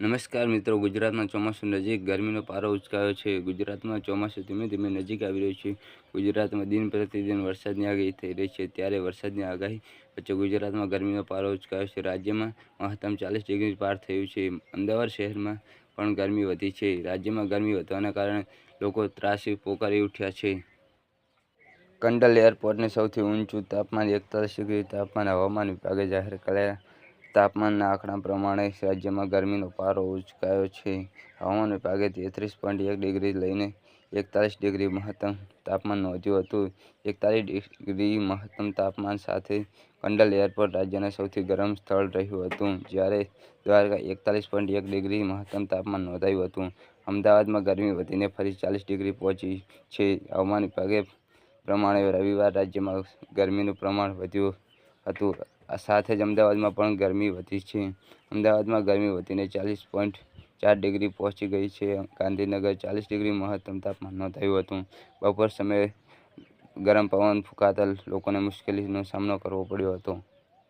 નમસ્કાર મિત્રો, ગુજરાતમાં ચોમાસું નજીક ગરમીનો પારો ઉચકાયો છે. ગુજરાતમાં ચોમાસું ધીમે ધીમે નજીક આવી રહ્યું છે. ગુજરાતમાં દિન પ્રતિદિન વરસાદની આગાહી થઈ રહી છે. ત્યારે વરસાદની આગાહી વચ્ચે ગુજરાતમાં ગરમીનો પારો ઉચકાયો છે. રાજ્યમાં મહત્તમ ચાલીસ ડિગ્રી પાર થયું છે. અમદાવાદ શહેરમાં પણ ગરમી વધી છે. રાજ્યમાં ગરમી વધવાના કારણે લોકો ત્રાસી પોકારી ઉઠ્યા છે. કંડલ એરપોર્ટને સૌથી ઊંચું તાપમાન એકતાલીસ ડિગ્રી તાપમાન હવામાન વિભાગે જાહેર કરાયા તાપમાનના આંકડા પ્રમાણે રાજ્યમાં ગરમીનો પારો ઉચકાયો છે. હવામાન વિભાગે તેત્રીસ પોઈન્ટ એક ડિગ્રી લઈને એકતાલીસ ડિગ્રી મહત્તમ તાપમાન નોંધ્યું હતું. એકતાલીસ ડિગ્રી મહત્તમ તાપમાન સાથે કંડલ એરપોર્ટ રાજ્યના સૌથી ગરમ સ્થળ રહ્યું હતું, જ્યારે દ્વારકા એકતાલીસ પોઈન્ટ એક ડિગ્રી મહત્તમ તાપમાન નોંધાયું હતું. અમદાવાદમાં ગરમી વધીને ફરી ચાલીસ ડિગ્રી પહોંચી છે. હવામાન વિભાગે પ્રમાણે રવિવાર રાજ્યમાં ગરમીનું પ્રમાણ વધ્યું હતું. સાથે જ અમદાવાદમાં પણ ગરમી વધી છે. અમદાવાદમાં ગરમી વધીને ચાલીસ પોઈન્ટ ચાર ડિગ્રી પહોંચી ગઈ છે. ગાંધીનગર ચાલીસ ડિગ્રી મહત્તમ તાપમાન નોંધાયું હતું. બપોર સમયે ગરમ પવન ફૂંકાતા લોકોને મુશ્કેલીનો સામનો કરવો પડ્યો હતો.